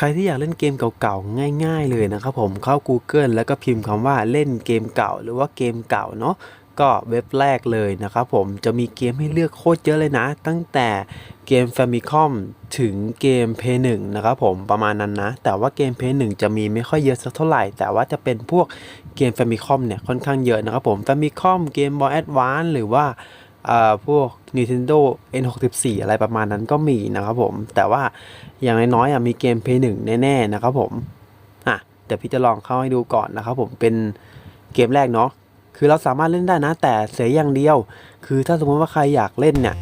ใครที่อยากเล่นเกมเก่าๆ ง่าย ๆ เลยนะครับผมเข้า Google แล้วก็พิมพ์คำว่าเล่นเกมเก่าหรือว่าเกมเก่าเนาะก็เว็บแรกเลยนะครับผมจะมีเกมให้เลือกโคตรเยอะเลยนะ ตั้งแต่เกม Famicom ถึงเกม p 1นะครับผมประมาณนั้นนะ แต่ว่าเกม p 1จะมีไม่ค่อยเยอะสักเท่าไหร่ แต่ว่าจะเป็นพวกเกม Famicom เนี่ยค่อนข้างเยอะนะครับผม Famicom เกม Boy Advance หรือว่าอ่า พวก Nintendo N64 อะไรประมาณนั้นก็มีนะครับผม แต่ว่าอย่างน้อยๆมีเกม Play 1แน่ๆนะครับผมอะเดี๋ยวพี่จะลองเข้าให้ดูก่อนนะครับผมเป็นเกมแรกเนาะคือเราสามารถเล่นได้นะ แต่เสียอย่างเดียว คือถ้าสมมติว่าใครอยากเล่นเนี่ย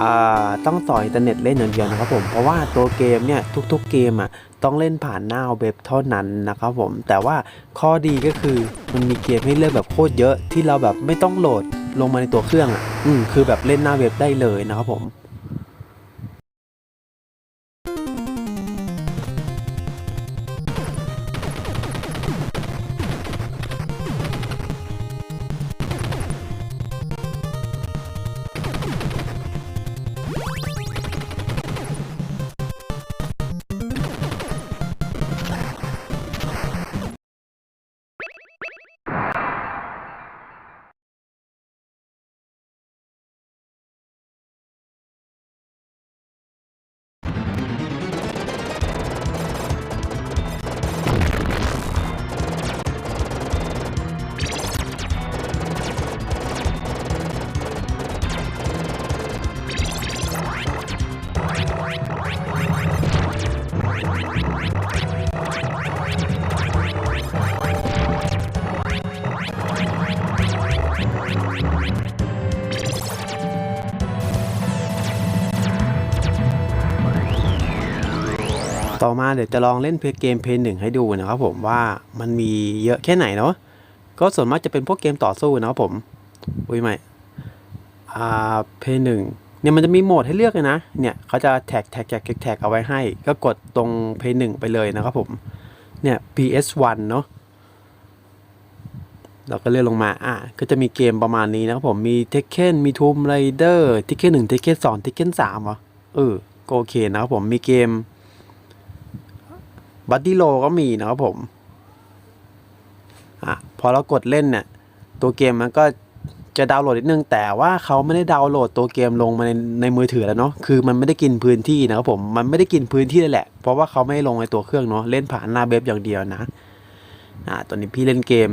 อ่าต้องต่ออินเทอร์เน็ตเล่นอย่างเดียวนะครับผมเพราะว่าตัวเกมเนี่ยทุกๆเกมอะต้องเล่นผ่านหน้าเว็บเท่านั้นนะครับผมแต่ว่าข้อดีก็คือมันมีเกมให้เลือกแบบโคตรเยอะที่เราแบบไม่ต้องโหลด ลงมาในตัวเครื่องอะ อืมคือแบบเล่นหน้าเว็บได้เลยนะครับผม ต่อมาเดี๋ยวจะลองเล่นเพลย์เกมเพย์หนึ่งให้ดูนะครับผมว่ามันมีเยอะแค่ไหนเนาะก็ส่วนมากจะเป็นพวกเกมต่อสู้นะครับผมอุ้ยไม่อ่าเพย์หนึ่งเนี่ยมันจะมีโหมดให้เลือกเลยนะเนี่ยเขาจะแท็กแท็กแท็กแท็กเอาไว้ให้ ก็กดตรงเพย์หนึ่งไปเลยนะครับผมเนี่ย PS1 เนาะเราก็เลื่อนลงมา อะ ก็จะมีเกมประมาณนี้นะครับผม มี Tekken มี Tomb Raider Tekken 1 Tekken 2 Tekken 3เหรอเออ ก็โอเคนะครับผม มีเกม บัตตี้โลก็มีนะครับผมอะพอเรากดเล่นเนี่ยตัวเกมมันก็จะดาวน์โหลดนิดนึงแต่ว่าเขาไม่ได้ดาวน์โหลดตัวเกมลงมาในในมือถือแล้วเนาะคือมันไม่ได้กินพื้นที่นะครับผมมันไม่ได้กินพื้นที่เลยแหละ เพราะว่าเขาไม่ลงในตัวเครื่องเนาะเล่นผ่านหน้าเว็บอย่างเดียวนะอ่าตอนนี้พี่เล่นเกม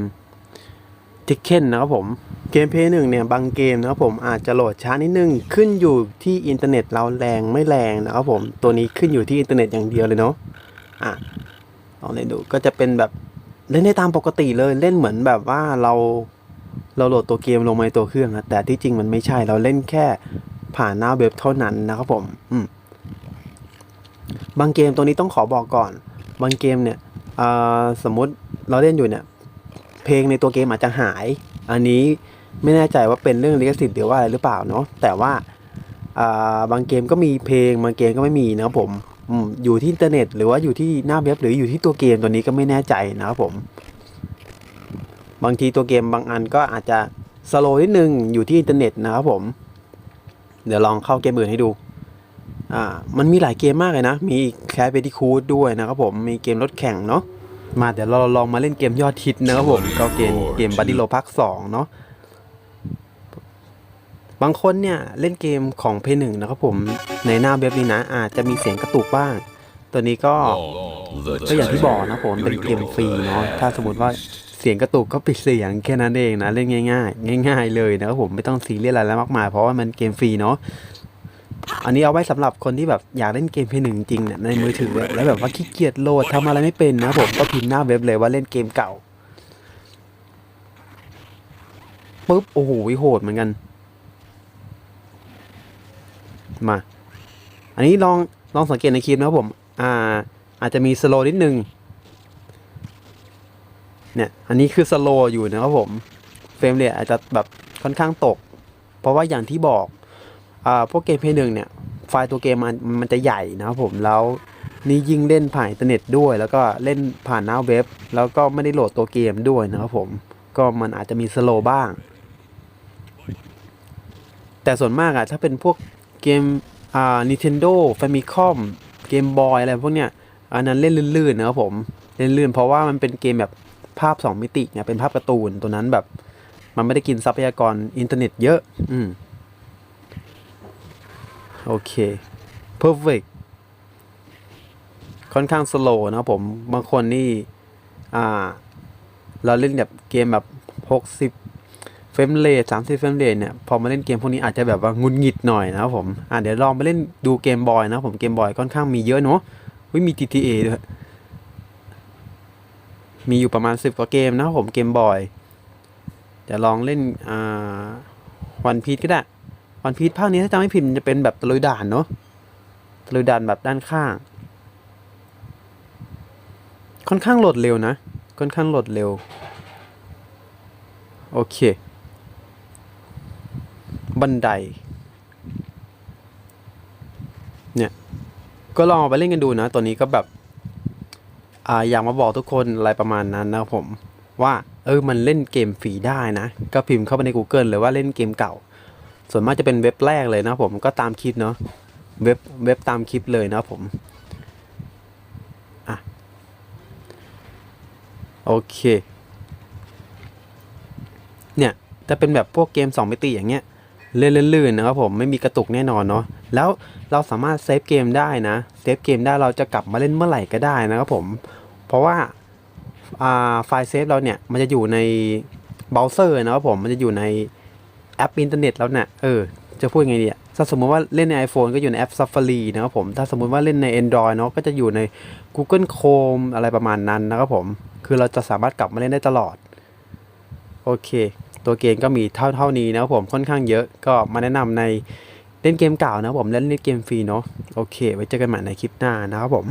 ทิกเคนนะครับผมเกมเพย์หนึ่งเนี่ยบางเกมนะครับผมอาจจะโหลดช้านิดนึงขึ้นอยู่ที่อินเทอร์เน็ตเราแรงไม่แรงนะครับผมตัวนี้ขึ้นอยู่ที่อินเทอร์เน็ตอย่างเดียวเลยเนาะอะ ลองเล่นดูก็จะเป็นแบบเล่นได้ตามปกติเลยเล่นเหมือนแบบว่าเราเราโหลดตัวเกมลงมาในตัวเครื่องนะแต่ที่จริงมันไม่ใช่เราเล่นแค่ผ่านหน้าเว็บเท่านั้นนะครับผมอืมบางเกมตัวนี้ต้องขอบอกก่อน บางเกมเนี่ยสมมติเราเล่นอยู่เนี่ย เพลงในตัวเกมอาจจะหาย อันนี้ไม่แน่ใจว่าเป็นเรื่องลิขสิทธิ์หรือว่าอะไรหรือเปล่าเนาะแต่ว่าบางเกมก็มีเพลงบางเกมก็ไม่มีนะครับผม อยู่ที่อินเทอร์เน็ต หรือว่าอยู่ที่หน้าเว็บหรืออยู่ที่ตัวเกมตัวนี้ก็ไม่แน่ใจนะครับผม บางทีตัวเกมบางอันก็อาจจะสโลว์นิดนึงอยู่ที่อินเทอร์เน็ตนะครับผม เดี๋ยวลองเข้าเกมอื่นให้ดูอ่ามันมีหลายเกมมากเลยนะ มีแคสเบดี้คูดด้วยนะครับผม มีเกมรถแข่งเนาะมาเดี๋ยวเราลองมาเล่นเกมยอดฮิตนะครับผมก็เกมเกมบัดดี้โลพักสองเนาะ บางคนเนี่ยเล่นเกมของเพย์หนึ่งนะครับผมในหน้าเว็บนี้นะ อาจจะมีเสียงกระตุกบ้าง ตัวนี้ก็ก็อย่างที่บอกนะผมเป็นเกมฟรีเนาะถ้าสมมติว่าเสียงกระตุกก็ปิดเสียงแค่นั้นเองนะเล่นง่าย ๆ ง่าย ๆ เลยนะครับผมไม่ต้องซีเรียสอะไรแล้วมากมายเพราะว่ามันเกมฟรีเนาะอันนี้เอาไว้สำหรับคนที่แบบอยากเล่นเกมเพย์หนึ่งจริงๆเนี่ยในมือถือแล้วแบบว่าขี้เกียจโหลดทำอะไรไม่เป็นนะผมก็พิมพ์หน้าเว็บเลยว่าเล่นเกมเก่าปุ๊บโอ้โหโหดเหมือนกัน มา อันนี้ลองลองสังเกตในคลิปนะครับผม อ่า อาจจะมีสโลนิดนึง เนี่ย อันนี้คือสโลอยู่นะครับผม เฟรมเรทอาจจะแบบค่อนข้างตก เพราะว่าอย่างที่บอก อ่า พวกเกมเพย์หนึ่งเนี่ย ไฟล์ตัวเกมมันมันจะใหญ่นะครับผม แล้วนี่ยิ่งเล่นผ่านอินเทอร์เน็ตด้วย แล้วก็เล่นผ่านหน้าเว็บ แล้วก็ไม่ได้โหลดตัวเกมด้วยนะครับผม ก็มันอาจจะมีสโลบ้าง แต่ส่วนมากอะถ้าเป็นพวก เกมอ่า Nintendo Famicom เกมบอยอะไรพวกเนี้ยอันนั้นเล่นลื่นๆนะครับผมเล่นลื่นเพราะว่ามันเป็นเกมแบบภาพสองมิติไงเป็นภาพการ์ตูนตัวนั้นแบบ มันไม่ได้กินทรัพยากรอินเทอร์เน็ตเยอะ อืมโอเค perfect ค่อนข้างสโลว์นะผม บางคนนี่ อ่า เราเล่นแบบเกมแบบ60 เฟรมเรท30เฟรมเรทเนี่ย พอมาเล่นเกมพวกนี้อาจจะแบบว่างุนงิดหน่อยนะครับผมอ่าเดี๋ยวลองไปเล่นดูเกมบอยนะผมเกมบอยค่อนข้างมีเยอะเนาะวิมี GTA ด้วย มีอยู่ประมาณ10กว่าเกมนะครับผมเกมบอยเดี๋ยวลองเล่นอ่าวันพี e ก็ได้วันพี e ภาคนี้ถ้าจำไม่ผิดจะเป็นแบบตะลุยด่านเนาะตะลุยด่านแบบด้านข้าง ค่อนข้างโหลดเร็วนะ ค่อนข้างโหลดเร็ว โอเค บันได เนี่ย ก็ลองเอาไปเล่นกันดูนะ ตัวนี้ก็แบบอ่าอยากมาบอกทุกคนอะไรประมาณนั้นนะผม ว่าเออมันเล่นเกมฟรีได้นะ ก็พิมพ์เข้าไปใน Google เลยว่าเล่นเกมเก่า ส่วนมากจะเป็นเว็บแรกเลยนะผมก็ตามคลิปเนาะเว็บเว็บตามคลิปเลยนะผมอะโอเค เนี่ยจะเป็นแบบพวกเกม 2 มิติอย่างเงี้ย เล่นลื่นๆนะครับผมไม่มีกระตุกแน่นอนเนาะแล้วเราสามารถเซฟเกมได้นะเซฟเกมได้เราจะกลับมาเล่นเมื่อไหร่ก็ได้นะครับผม เพราะว่าไฟล์เซฟเราเนี่ยมันจะอยู่ในเบราว์เซอร์นะครับผมมันจะอยู่ในแอปอินเทอร์เน็ตแล้วเนี่ยเออจะพูดไงดีอะถ้าสมมติว่าเล่นใน iPhone ก็อยู่ในแอป Safari นะครับผม ถ้าสมมุติว่าเล่นใน Android เนาะก็จะอยู่ใน Google Chrome อะไรประมาณนั้นนะครับผม คือเราจะสามารถกลับมาเล่นได้ตลอด โอเค ตัวเกมก็มีเท่าเท่านี้นะครับผมค่อนข้างเยอะก็มาแนะนำในเล่นเกมเก่านะผมเล่นเล่นเกมฟรีเนาะโอเค ไว้เจอกันใหม่ในคลิปหน้านะครับผม